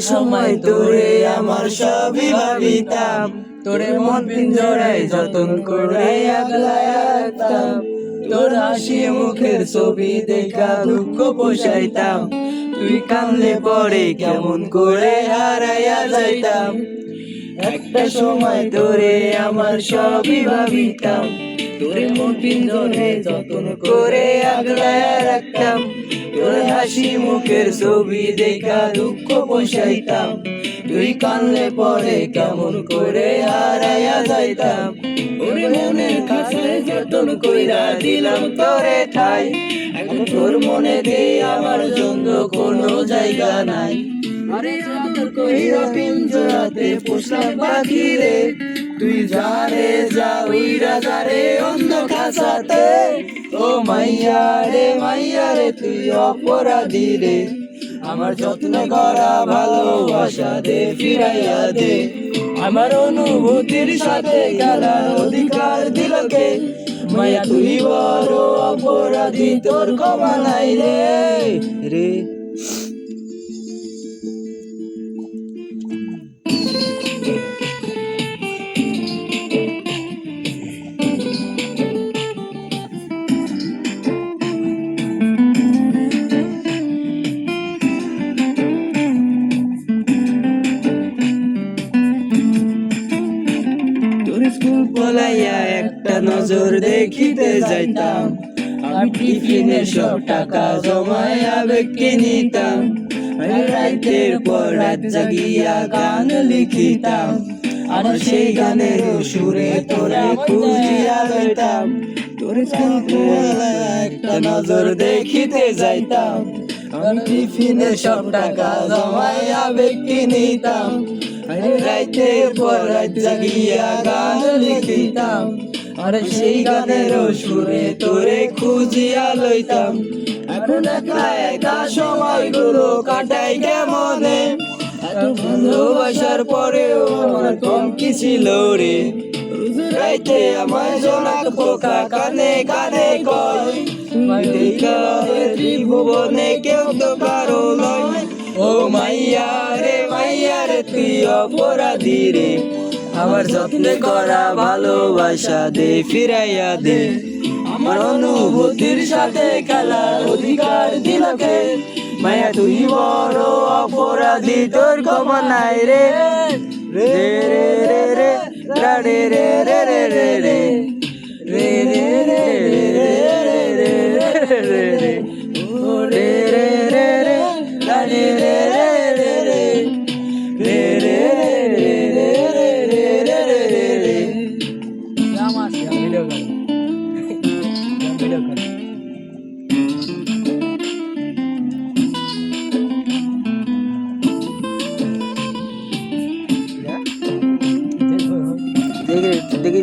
সময় তোরে আমার সবই ভাবিতাম তোরে মন পিঞ্জরায় যতন করে তোর হাসি মুখের ছবি দেখা দুঃখ পোষাইতাম। তুই কামলে পরে কেমন করে হারাইয়া যাইতাম। একটা সময় তোরে আমার সবই ভাবিতাম তোরে মন পিঞ্জরে যতন করে আগলায় রাখতাম, তোর হাসি মুখের ছবি দেখা দুঃখ পোষাইতাম। তুই কানলে পরে কেমন করে হারাইয়া যাইতাম। ওরে মনের কাছে যতন কইরা দিলাম তোরে ঠাই, এখন তোর মনে দে আমার জন্য কোনো জায়গা নাই। আরে আদর কইরা পিঞ্জরাতে পোষলাম পাখি রে তুই যা রে যা, উইরা যা রে অন্ধ খাসাতে ও মাইয়া রে মাইয়া রে, তুই অপরাধী রে। আমার যত্ন করা, ভালোবাসা দে, ফিরাইয়া দে। আমার অনুভূতির সাথে খেলার অধিকার দিল কে? মায়া তুই বড় অপরাধী, তোর ক্ষমা নাই রে। রে পলাইয়া একটা নজর দেখিতে যাইতাম। আমি টিফিনে সব টাকা জমায় আবেগকে নিতাম। রাতের পর রাত জাগিয়া গান লিখিতাম। আর সেই গানের সুরে তোরে খুঁজিয়া লইতাম। তোর একটা নজর দেখিতে যাইতাম। টিফিনে সব টাকা জমায় আবেগকে নিতাম। রাইতে পর রাত জাগিয়া গান লিখিতাম। আর সেই গানের সুরে তোরে খুঁজিয়া লইতাম। এখন একলা একা সময়গুলো কাটাই কেমনে? ভালোবাসার পরেও আমার কম কি ছিল রে? রাইতে আমার জোনাক পোকা কানে কানে কয় দেখা ত্রিভুবনে কেউ তো কারও নয় ও মাইয়া রে মাইয়া রে তুই অপরাধী রে আমার যত্নে করা ভালোবাসা দে ফিরাইয়া দে আমার অনুভূতির সাথে খেলার অধিকার দিলকে মায়া তুই বড় অপরাধী তোর রে রে রে রা রে রে রে রে রে রে রে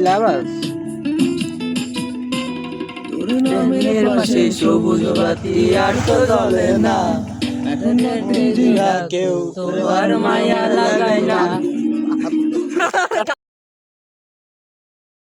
লাভাস মেঘের পাশে সবুজ বাতি আর তো জ্বলে না কেউ তোমার মায়া লাগায় না